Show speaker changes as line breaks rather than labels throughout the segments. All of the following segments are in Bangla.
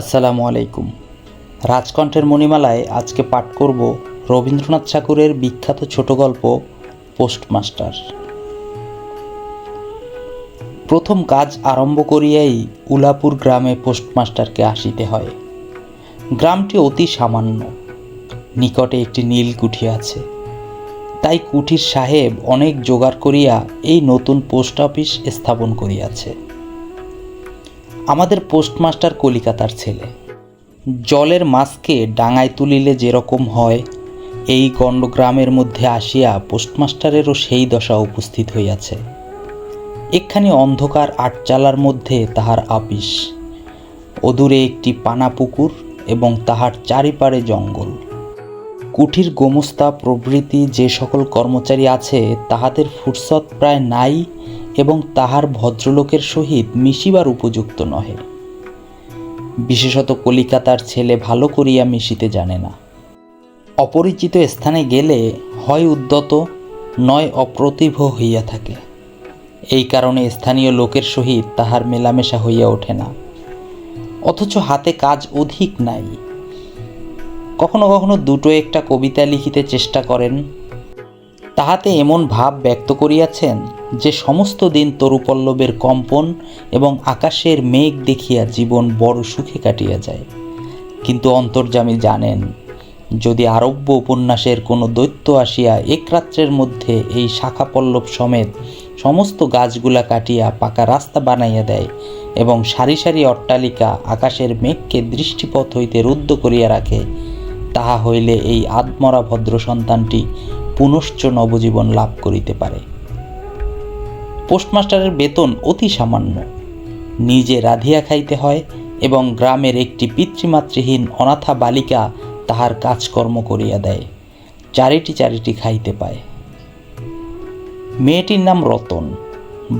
আসসালামু আলাইকুম। রাজকণ্ঠের মণিমালায় আজকে পাঠ করব রবীন্দ্রনাথ ঠাকুরের বিখ্যাত ছোট গল্প, পোস্টমাস্টার। প্রথম কাজ আরম্ভ করিয়াই উলাপুর গ্রামে পোস্টমাস্টারকে আসিতে হয়। গ্রামটি অতি সামান্য, নিকটে একটি নীল কুঠি আছে। তাই কুঠির সাহেব অনেক জোগাড় করিয়া এই নতুন পোস্ট অফিস স্থাপন করিয়াছে। আমাদের পোস্টমাস্টার কলিকাতার ছেলে। জলের মাছকে ডাঙায় তুলিলে যেরকম হয়, এই গণ্ডগ্রামের মধ্যে আসিয়া পোস্টমাস্টারেরও সেই দশা উপস্থিত হইয়াছে। একখানি অন্ধকার আটচালার মধ্যে তাহার আপিস। অদূরে একটি পানা পুকুর এবং তাহার চারিপাড়ে জঙ্গল। কুঠির গোমস্তা প্রভৃতি যে সকল কর্মচারী আছে, তাহাদের ফুরসত প্রায় নাই এবং তাহার ভদ্রলোকের সহিত মিশিবার উপযুক্ত নহে। বিশেষত কলিকাতার ছেলে ভালো করিয়া মিশিতে জানে না। অপরিচিত স্থানে গেলে হয় উদ্যত, নয় অপ্রতিভ হইয়া থাকে। এই কারণে স্থানীয় লোকের সহিত তাহার মেলামেশা হইয়া ওঠে না। অথচ হাতে কাজ অধিক নাই। কখনো কখনো দুটো একটা কবিতা লিখিতে চেষ্টা করেন তাহাতে এমন ভাব ব্যক্ত করিয়াছেন যে সমস্ত দিন তরুপল্লবের কম্পন এবং আকাশের মেঘ দেখিয়া জীবন বড় সুখে কাটিয়া যায়। কিন্তু অন্তর্যামী জানেন, যদি আরব্য উপন্যাসের কোনো দৈত্য আসিয়া এক রাত্রের মধ্যে এই শাখা পল্লব সমেত সমস্ত গাছগুলা কাটিয়া পাকা রাস্তা বানাইয়া দেয় এবং সারি সারি অট্টালিকা আকাশের মেঘকে দৃষ্টিপথ হইতে রুদ্ধ করিয়া রাখে, তাহা হইলে এই আত্মরা ভদ্র সন্তানটি পুনশ্চ নবজীবন লাভ করিতে পারে। পোস্টমাস্টারের বেতন অতি সামান্য। নিজে রাধিয়া খাইতে হয় এবং গ্রামের একটি পিতৃমাতৃহীন অনাথা বালিকা তাহার কাজকর্ম করিয়া দেয়, চারিটি চারিটি খাইতে পায়। মেয়েটির নাম রতন,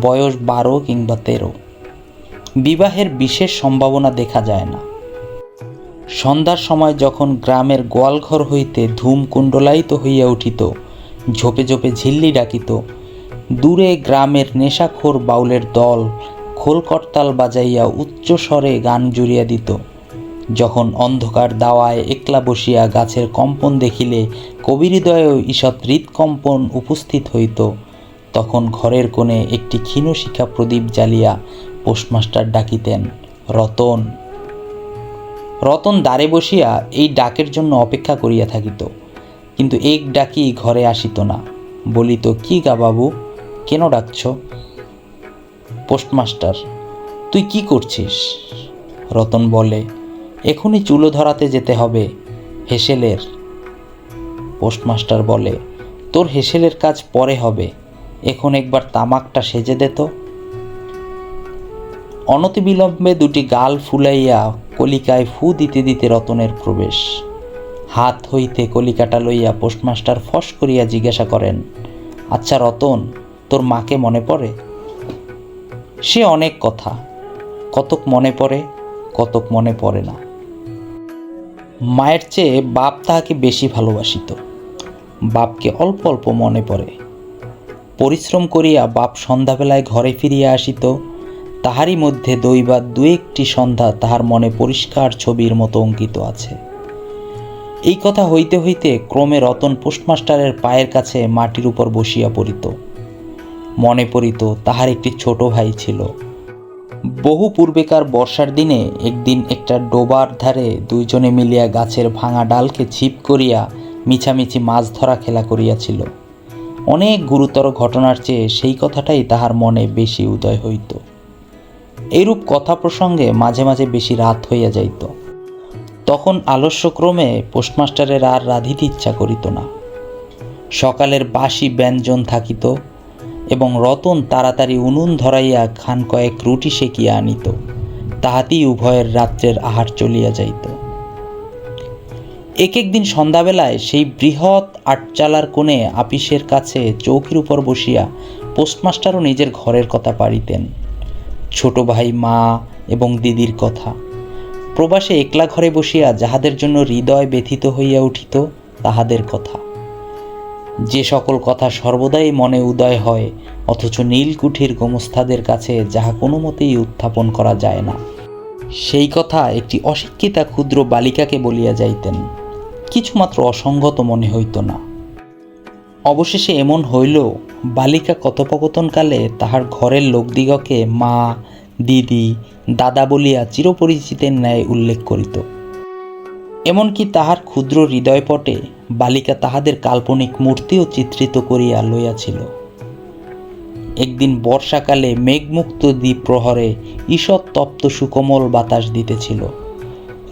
বয়স বারো কিংবা তেরো। বিবাহের বিশেষ সম্ভাবনা দেখা যায় না। সন্ধ্যার সময় যখন গ্রামের গোয়ালঘর হইতে ধূম কুণ্ডলায়িত হইয়া উঠিত ঝোপে ঝোপে ঝিল্লি ডাকিত। দূরে গ্রামের নেশাখোর বাউলের দল খোলকর্তাল বাজাইয়া উচ্চ স্বরে গান জুড়িয়া দিত। যখন অন্ধকার দাওয়ায় একলা বসিয়া গাছের কম্পন দেখিলে কবিহৃদয়েও ঈষৎ হৃৎকম্পন উপস্থিত হইত। তখন ঘরের কোণে একটি ক্ষীণ ক্ষীণশিখা প্রদীপ জ্বালিয়া পোস্টমাস্টার ডাকিতেন, রতন। রতন দ্বারে বসিয়া এই ডাকের জন্য অপেক্ষা করিয়া থাকিত। কিন্তু এক ডাকি ঘরে আসিত না। বলিত, কি গা বাবু? কেন ডাকছ? পোস্টমাস্টার, তুই কি করছিস? রতন বলে, এখনই চুলো ধরাতে যেতে হবে, হেসেলের। পোস্টমাস্টার বলে, তোর হেসেলের কাজ পরে হবে, এখন একবার তামাকটা সেজে দে তো। অনতিবিলম্বে দুটি গাল ফুলাইয়া কলিকায় ফু দিতে দিতে রতনের প্রবেশ। হাত হইতে কলিকাটা লইয়া পোস্টমাস্টার ফস করিয়া জিজ্ঞাসা করেন আচ্ছা রতন, তোর মাকে মনে পড়ে? সে অনেক কথা। কতক মনে পড়ে, কতক মনে পড়ে না। মায়ের চেয়ে বাপ তাহাকে বেশি ভালোবাসিত। বাপকে অল্প অল্প মনে পড়ে। পরিশ্রম করিয়া বাপ সন্ধ্যাবেলায় ঘরে ফিরিয়া আসিত, তাহারই মধ্যে দৈবাত দু একটি সন্ধ্যা তাহার মনে পরিষ্কার ছবির মতো অঙ্কিত আছে। এই কথা হইতে হইতে ক্রমে রতন পোস্টমাস্টারের পায়ের কাছে মাটির উপর বসিয়া পড়িত। মনে পড়িত তাহার একটি ছোট ভাই ছিল। বহু পূর্বেকার বর্ষার দিনে একদিন একটা ডোবার ধারে দুইজনে মিলিয়া গাছের ভাঙা ডালকে ছিপ করিয়া মিছামিছি মাছ ধরা খেলা করিয়াছিল। অনেক গুরুতর ঘটনার চেয়ে সেই কথাটাই তাহার মনে বেশি উদয় হইত। এরূপ কথা প্রসঙ্গে মাঝে মাঝে বেশি রাত হইয়া যাইত। তখন আলস্যক্রমে পোস্টমাস্টারের আর রাধিতে ইচ্ছা করিত না। সকালের বাসি ব্যঞ্জন থাকিত এবং রতন তাড়াতাড়ি উনুন ধরাইয়া খান কয়েক রুটি সেকিয়া আনিত, তাহাতেই উভয়ের রাত্রের আহার চলিয়া যাইত। এক একদিন সন্ধ্যাবেলায় সেই বৃহৎ আটচালার কোণে আপিসের কাছে চৌকির উপর বসিয়া পোস্টমাস্টারও নিজের ঘরের কথা পারিতেন ছোট ভাই মা এবং দিদির কথা। প্রবাসে একলা ঘরে বসিয়া যাহাদের জন্য হৃদয় ব্যথিত হইয়া উঠিত, তাহাদের কথা। যে সকল কথা সর্বদাই মনে উদয় হয়, অথচ নীলকুঠির গোমস্তাদের কাছে যাহা কোনো মতেই উত্থাপন করা যায় না। সেই কথা একটি অশিক্ষিতা ক্ষুদ্র বালিকাকে বলিয়া যাইতেন, কিছুমাত্র অসঙ্গত মনে হইত না। অবশেষে এমন হইল, বালিকা কথোপকথনকালে তাহার ঘরের লোকদিগকে মা দিদি, দাদা বলিয়া চিরপরিচিতের ন্যায় উল্লেখ করিত। এমনকি তাহার ক্ষুদ্র হৃদয়পটে বালিকা তাহাদের কাল্পনিক মূর্তিও চিত্রিত করিয়া লইয়াছিল। একদিন বর্ষাকালে মেঘমুক্ত দ্বীপ প্রহরে ঈষৎ তপ্ত সুকোমল বাতাস দিতেছিল।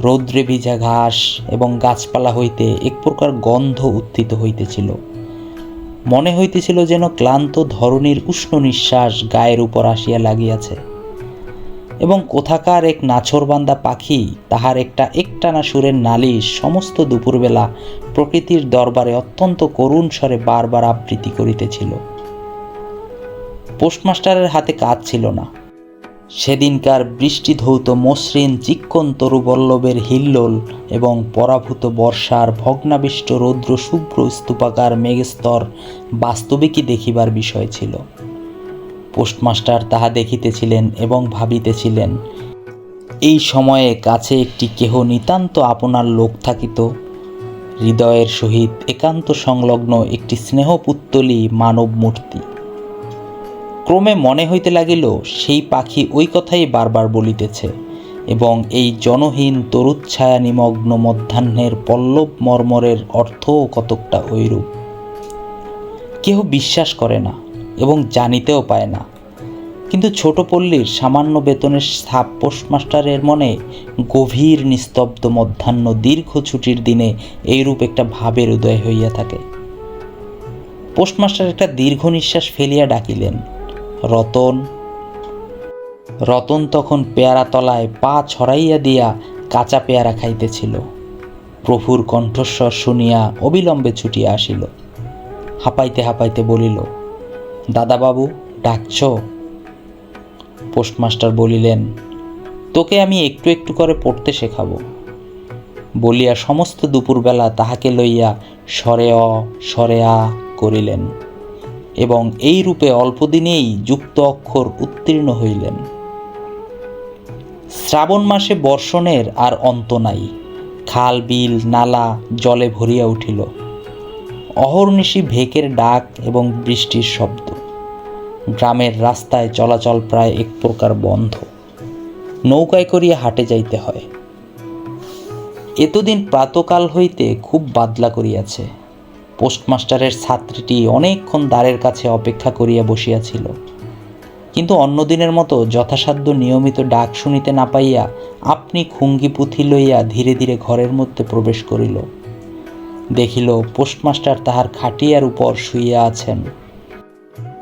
রৌদ্রে ভিজা ঘাস এবং গাছপালা হইতে এক প্রকার গন্ধ উত্থিত হইতেছিল। মনে হইতেছিল যেন ক্লান্ত ধরণীর উষ্ণ নিঃশ্বাস গায়ের উপর আসিয়া লাগিয়াছে। এবং কোথাকার এক নাছরবান্দা পাখি, তাহার একটা একটানা সুরের নালিশ সমস্ত দুপুরবেলা প্রকৃতির দরবারে অত্যন্ত করুণ স্বরে বারবার আবৃত্তি করিতেছিল। পোস্টমাস্টারের হাতে কাজ ছিল না। সেদিনকার বৃষ্টি ধৌত মসৃণ চিক্কন তরুবল্লভের হিল্লোল এবং পরাভূত বর্ষার ভগ্নাবিষ্ট রৌদ্র শুভ্র স্তূপাকার মেঘস্তর বাস্তবিকই দেখিবার বিষয় ছিল। পোস্টমাস্টার তাহা দেখিতেছিলেন এবং ভাবিতেছিলেন, এই সময়ে কাছে একটি কেহ নিতান্ত আপনার লোক থাকিত। হৃদয়ের সহিত একান্ত সংলগ্ন একটি স্নেহপুত্তলী মানব মূর্তি ক্রমে মনে হইতে লাগিল, সেই পাখি ওই কথাই বারবার বলিতেছে এবং এই জনহীন তরুচ্ছায়া নিমগ্ন মধ্যাহ্নের পল্লব মর্মরের অর্থও কতকটা ঐরূপ। কেহ বিশ্বাস করে না। এবং জানিতেও পায় না। কিন্তু ছোট পল্লীর সামান্য বেতনের সাপ পোস্টমাস্টারের মনে গভীর নিস্তব্ধ মধ্যাহ্ন দীর্ঘ ছুটির দিনে এইরূপ একটা ভাবের উদয় হইয়া থাকে। পোস্টমাস্টার একটা দীর্ঘ নিঃশ্বাস ফেলিয়া ডাকিলেন, রতন। রতন তখন পেয়ারা তলায় পা ছড়াইয়া দিয়া কাঁচা পেয়ারা খাইতেছিল। প্রভুর কণ্ঠস্বর শুনিয়া অবিলম্বে ছুটিয়া আসিল। হাঁপাইতে হাঁপাইতে বলিল দাদাবাবু, ডাকছ? পোস্টমাস্টার বলিলেন, তোকে আমি একটু একটু করে পড়তে শেখাবো। বলিয়া সমস্ত দুপুরবেলা তাহাকে লইয়া সরে অ, সরে আ করিলেন এবং এই রূপে অল্পদিনেই যুক্ত অক্ষর উত্তীর্ণ হইলেন। শ্রাবণ মাসে বর্ষণের আর অন্ত নাই, খাল, বিল, নালা, জলে ভরিয়া উঠিল। অহর্নিশি ভেকের ডাক এবং বৃষ্টির শব্দ। গ্রামের রাস্তায় চলাচল প্রায় এক প্রকার বন্ধ। নৌকায় করিয়া হাটে যাইতে হয়। এতদিন প্রাতকাল হইতে খুব বাদলা করিয়াছে। পোস্টমাস্টারের ছাত্রীটি অনেকক্ষণ দ্বারের কাছে অপেক্ষা করিয়া বসিয়াছিল। কিন্তু অন্যদিনের মতো যথাসাধ্য নিয়মিত ডাক শুনিতে না পাইয়া আপনি খুঙ্গি পুঁথি লইয়া ধীরে ধীরে ঘরের মধ্যে প্রবেশ করিল। দেখিল পোস্টমাস্টার তাহার খাটিয়ার উপর শুইয়া আছেন।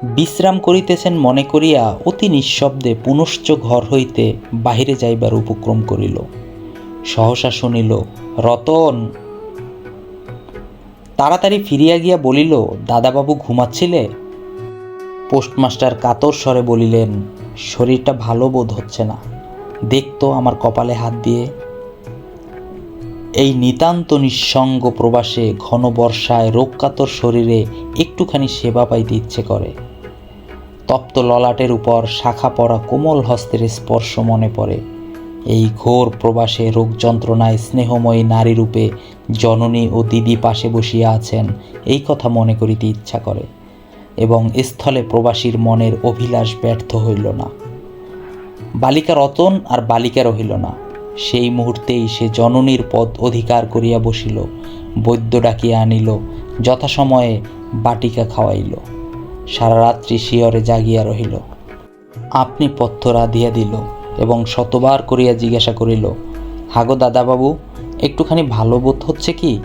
বিশ্রাম করিতেছেন মনে করিয়া অতি নিঃশব্দে পুনশ্চ ঘর হইতে বাহিরে যাইবার উপক্রম করিল। সহসা শুনিল, রতন! তাড়াতাড়ি ফিরিয়া গিয়া বলিল, দাদাবাবু ঘুমাচ্ছিলে? পোস্টমাস্টার কাতর স্বরে বলিলেন, শরীরটা ভালো বোধ হচ্ছে না। দেখতো আমার কপালে হাত দিয়ে। এই নিতান্ত নিঃসঙ্গ প্রবাসে ঘন বর্ষায় রোগকাতর শরীরে একটুখানি সেবা পাইতে ইচ্ছে করে। তপ্ত ললাটের উপর শাখা পড়া কোমল হস্তের স্পর্শ মনে পড়ে। এই ঘোর প্রবাসে রোগ যন্ত্রণায় স্নেহময়ী নারীরূপে জননী ও দিদি পাশে বসিয়া আছেন, এই কথা মনে করিতে ইচ্ছা করে। এবং স্থলে প্রবাসীর মনের অভিলাষ ব্যর্থ হইল না। বালিকা রতন আর বালিকা রহিল না। সেই মুহূর্তেই সে জননীর পদ অধিকার করিয়া বসিল, বৈদ্য ডাকিয়া আনিল, যথাসময়ে বাটিকা খাওয়াইল। সারা রাত্রি শিয়রে জাগিয়া রহিল। আপনি পথ্য রাধিয়া দিল এবং শতবার করিয়া জিজ্ঞাসা করিল, হাগো দাদাবাবু, একটুখানি ভালো বোধ হচ্ছে কি?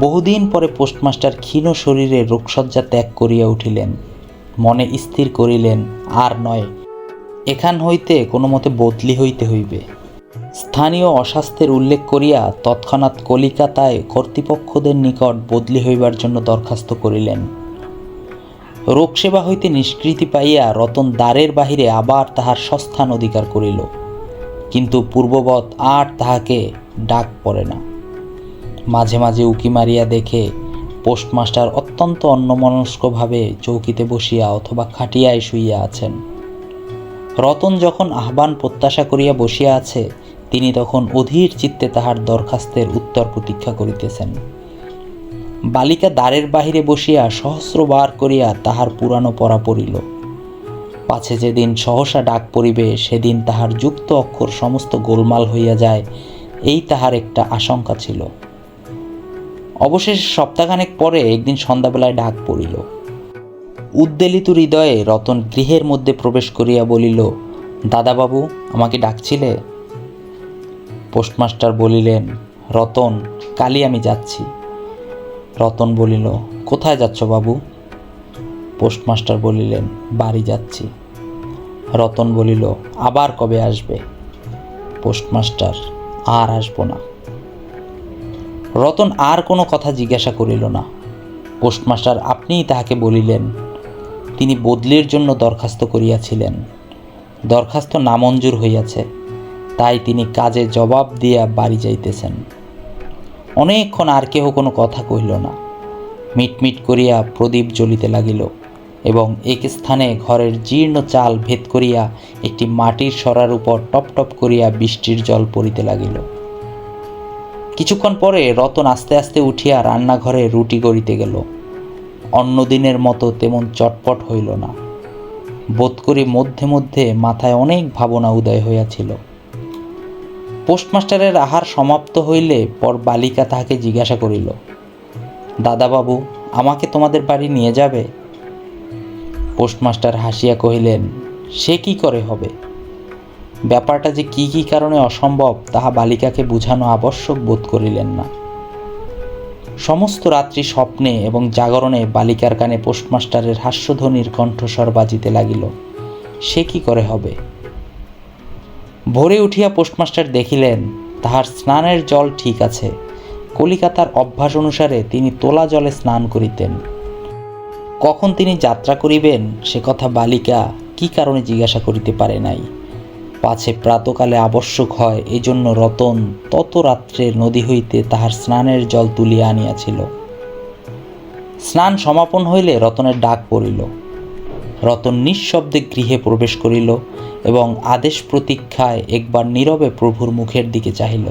বহুদিন পরে পোস্টমাস্টার ক্ষীণ শরীরে রোগসজ্জা ত্যাগ করিয়া উঠিলেন। মনে স্থির করিলেন, আর নয়, এখান হইতে কোনো মতে বদলি হইতে হইবে। স্থানীয় অস্বাস্থ্যের উল্লেখ করিয়া তৎক্ষণাৎ কলিকাতায় কর্তৃপক্ষদের নিকট বদলি হইবার জন্য দরখাস্ত করিলেন। রোগসেবা হইতে নিষ্কৃতি পাইয়া রতন দ্বারের বাহিরে আবার তাহার সস্থান অধিকার করিল। কিন্তু পূর্ববৎ আর তাহাকে ডাক পড়ে না। মাঝে মাঝে উকি মারিয়া দেখে পোস্টমাস্টার অত্যন্ত অন্যমনস্কভাবে চৌকিতে বসিয়া অথবা খাটিয়ায় শুইয়া আছেন। রতন যখন আহ্বান প্রত্যাশা করিয়া বসিয়া আছে, তিনি তখন অধীর চিত্তে তাহার দরখাস্তের উত্তর প্রতীক্ষা করিতেছেন। বালিকা দ্বারের বাহিরে বসিয়া সহস্রবার করিয়া তাহার পুরানো পড়া পড়িল। পাছে যেদিন সহসা ডাক পড়িবে, সেদিন তাহার যুক্ত অক্ষর সমস্ত গোলমাল হইয়া যায়, এই তাহার একটা আশঙ্কা ছিল। অবশেষে সপ্তাহখানেক পরে একদিন সন্ধ্যাবেলায় ডাক পড়িল। উদ্বেলিত হৃদয়ে রতন গৃহের মধ্যে প্রবেশ করিয়া বলিল, দাদাবাবু, আমাকে ডাকছিলে? পোস্টমাস্টার বলিলেন, রতন, কালই আমি যাচ্ছি। রতন বলিল, কোথায় যাচ্ছ বাবু? পোস্টমাস্টার বলিলেন, বাড়ি যাচ্ছি। রতন বলিল, আবার কবে আসবে? পোস্টমাস্টার, আর আসব না। রতন আর কোনো কথা জিজ্ঞাসা করিল না। পোস্টমাস্টার আপনিই তাহাকে বলিলেন, তিনি বদলির জন্য দরখাস্ত করিয়াছিলেন। দরখাস্ত নামঞ্জুর হইয়াছে। তাই তিনি কাজে জবাব দিয়া বাড়ি যাইতেছেন। অনেকক্ষণ আর কেহ কোনো কথা কহিল না। মিটমিট করিয়া প্রদীপ জ্বলিতে লাগিল এবং এক স্থানে ঘরের জীর্ণ চাল ভেদ করিয়া একটি মাটির সরার উপর টপ টপ করিয়া বৃষ্টির জল পড়িতে লাগিল। কিছুক্ষণ পরে রতন আস্তে আস্তে উঠিয়া রান্নাঘরে রুটি গড়িতে গেল। অন্যদিনের মতো তেমন চটপট হইল না। বোধ করি মধ্যে মধ্যে মাথায় অনেক ভাবনা উদয় হইয়াছিল। পোস্টমাস্টারের আহার সমাপ্ত হইলে পর বালিকা তাহাকে জিজ্ঞাসা করিল, দাদাবাবু, আমাকে তোমাদের বাড়ি নিয়ে যাবে? পোস্টমাস্টার হাসিয়া কহিলেন, সে কি করে হবে? ব্যাপারটা যে কি কি কারণে অসম্ভব, তাহা বালিকাকে বুঝানো আবশ্যক বোধ করিলেন না। সমস্ত রাত্রি স্বপ্নে এবং জাগরণে বালিকার কানে পোস্টমাস্টারের হাস্যধ্বনির কণ্ঠস্বর বাজিতে লাগিল, সে কি করে হবে? ভোরে উঠিয়া পোস্টমাস্টার দেখিলেন, তাহার স্নানের জল ঠিক আছে। কলিকাতার অভ্যাস অনুসারে তিনি তোলা জলে স্নান করিতেন। কখন তিনি যাত্রা করিবেন, সে কথা বালিকা কি কারণে জিজ্ঞাসা করিতে পারে নাই। পাছে প্রাতকালে আবশ্যক হয়, এজন্য রতন তত রাত্রে নদী হইতে তাহার স্নানের জল তুলিয়া আনিয়াছিল। স্নান সমাপন হইলে রতনের ডাক পড়িল। রতন নিঃশব্দে গৃহে প্রবেশ করিল এবং আদেশ প্রতীক্ষায় একবার নীরবে প্রভুর মুখের দিকে চাহিল।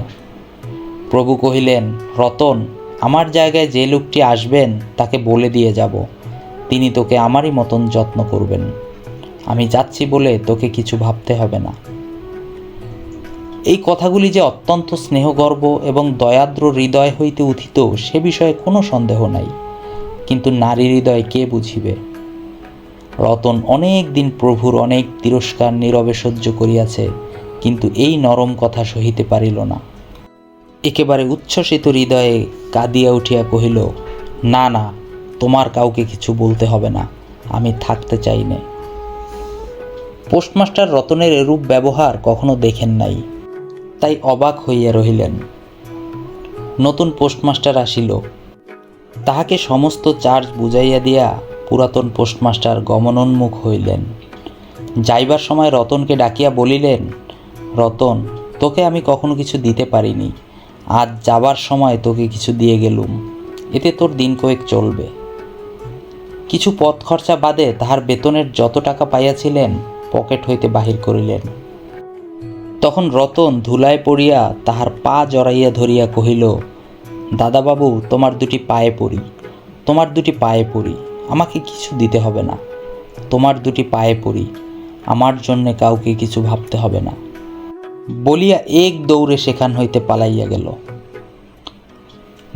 প্রভু কহিলেন, রতন, আমার জায়গায় যে লোকটি আসবেন, তাকে বলে দিয়ে যাব। তিনি তোকে আমারই মতন যত্ন করবেন। আমি যাচ্ছি বলে তোকে কিছু ভাবতে হবে না। এই কথাগুলি যে অত্যন্ত স্নেহগর্ব এবং দয়াদ্র হৃদয় হইতে উথিত, সে বিষয়ে কোনো সন্দেহ নাই। কিন্তু নারী হৃদয় কে বুঝিবে? রতন অনেক দিন প্রভুর অনেক তিরস্কার নীরবে সহ্য করিয়াছে, কিন্তু এই নরম কথা সহিতে পারিল না। একেবারে উচ্ছ্বসিত হৃদয়ে কাঁদিয়া উঠিয়া কহিল, না না, তোমার কাউকে কিছু বলতে হবে না, আমি থাকতে চাই নে। পোস্টমাস্টার রতনের এরূপ ব্যবহার কখনো দেখেন নাই, তাই অবাক হইয়া রহিলেন। নতুন পোস্টমাস্টার আসিল। তাহাকে সমস্ত চার্জ বুঝাইয়া দিয়া পুরাতন পোস্টমাস্টার গমনোন্মুখ হইলেন। যাইবার সময় রতনকে ডাকিয়া বলিলেন, রতন, তোকে আমি কখনো কিছু দিতে পারিনি। আজ যাবার সময় তোকে কিছু দিয়ে গেলুম। এতে তোর দিন কয়েক চলবে। কিছু পথ খরচা বাদে তাহার বেতনের যত টাকা পাইয়াছিলেন, পকেট হইতে বাহির করিলেন। তখন রতন ধুলায় পড়িয়া তাহার পা জড়াইয়া ধরিয়া কহিল, দাদাবাবু, তোমার দুটি পায়ে পড়ি, তোমার দুটি পায়ে পড়ি। আমাকে কিছু দিতে হবে না। তোমার দুটি পায়ে পড়ি। আমার জন্যে কাউকে কিছু ভাবতে হবে না। বলিয়া এক দৌড়ে সেখান হইতে পালাইয়া গেল।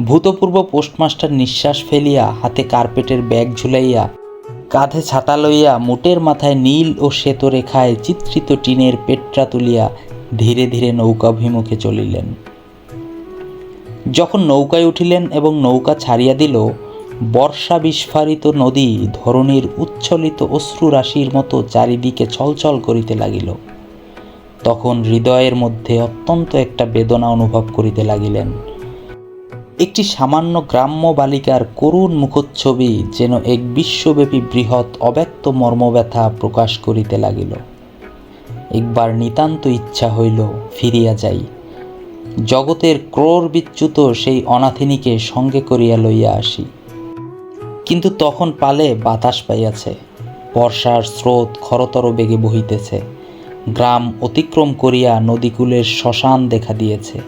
ভূতপূর্ব পোস্টমাস্টার নিঃশ্বাস ফেলিয়া হাতে কার্পেটের ব্যাগ ঝুলাইয়া কাঁধে ছাতা লইয়া মুটের মাথায় নীল ও শ্বেত রেখায় চিত্রিত টিনের পেট্রা তুলিয়া ধীরে ধীরে নৌকাভিমুখে চলিলেন। যখন নৌকায় উঠিলেন এবং নৌকা ছাড়িয়া দিল বর্ষা বিস্ফারিত নদী ধরণীর উচ্ছলিত অশ্রু রাশির মতো চারিদিকে ছলছল করিতে লাগিল। তখন হৃদয়ের মধ্যে অত্যন্ত একটা বেদনা অনুভব করিতে লাগিলেন। একটি সামান্য গ্রাম্য বালিকার করুণ মুখচ্ছবি যেন এক বিশ্বব্যাপী বৃহৎ অব্যক্ত মর্মব্যথা প্রকাশ করিতে লাগিল। একবার নিতান্ত ইচ্ছা হইল ফিরিয়া যাই। জগতের ক্রোর বিচ্যুত সেই অনাথিনীকে সঙ্গে করিয়া লইয়া আসি। কিন্তু তখন পালে বাতাস পাইয়াছে। বর্ষার স্রোত খরতর বেগে বহিতেছে। গ্রাম অতিক্রম করিয়া নদীকূলের শ্মশান দেখা দিয়েছে।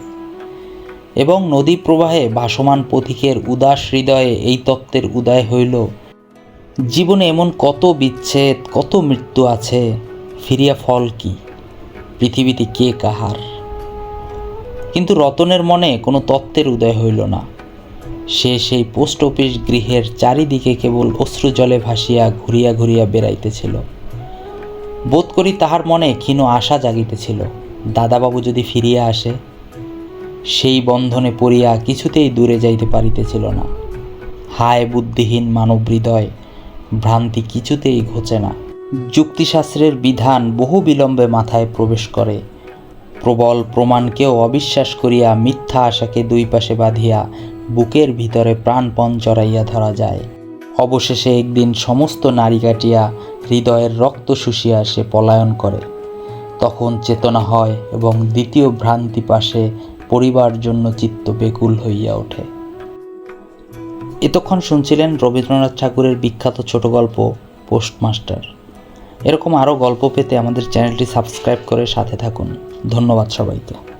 এবং নদী প্রবাহে ভাসমান পথিকের উদাস হৃদয়ে এই তত্ত্বের উদয় হইল, জীবনে এমন কত বিচ্ছেদ, কত মৃত্যু আছে, ফিরিয়া ফল কি? পৃথিবীতে কে কাহার? কিন্তু রতনের মনে কোনো তত্ত্বের উদয় হইল না। সে সেই পোস্ট অফিস গৃহের চারিদিকে কেবল অশ্রু জলে ভাসিয়া ঘুরিয়া ঘুরিয়া বেড়াইতেছিল। বোধ করি তাহার মনে ক্ষীণ আশা জাগিতেছিল, দাদাবাবু যদি ফিরিয়া আসে, সেই বন্ধনে পড়িয়া কিছুতেই দূরে যাইতে পারিতেছিল না। হায় বুদ্ধিহীন মানব হৃদয় ভ্রান্তি কিছুতেই ঘোচে না। যুক্তিশাস্ত্রের বিধান বহু বিলম্বে মাথায় প্রবেশ করে। প্রবল প্রমাণকেও অবিশ্বাস করিয়া মিথ্যা আশাকে দুই পাশে বাঁধিয়া বুকের ভিতরে প্রাণপণ চড়াইয়া ধরা যায়। অবশেষে একদিন সমস্ত নারী কাটিয়া হৃদয়ের রক্ত শুষিয়া সে পলায়ন করে। তখন চেতনা হয় এবং দ্বিতীয় ভ্রান্তি পাশে পরিবার জন্য চিত্ত বেকুল হইয়া ওঠে। এতক্ষণ শুনছিলেন রবীন্দ্রনাথ ঠাকুরের বিখ্যাত ছোট গল্প, পোস্টমাস্টার। এরকম আরও গল্প পেতে আমাদের চ্যানেলটি সাবস্ক্রাইব করে সাথে থাকুন। ধন্যবাদ সবাইকে।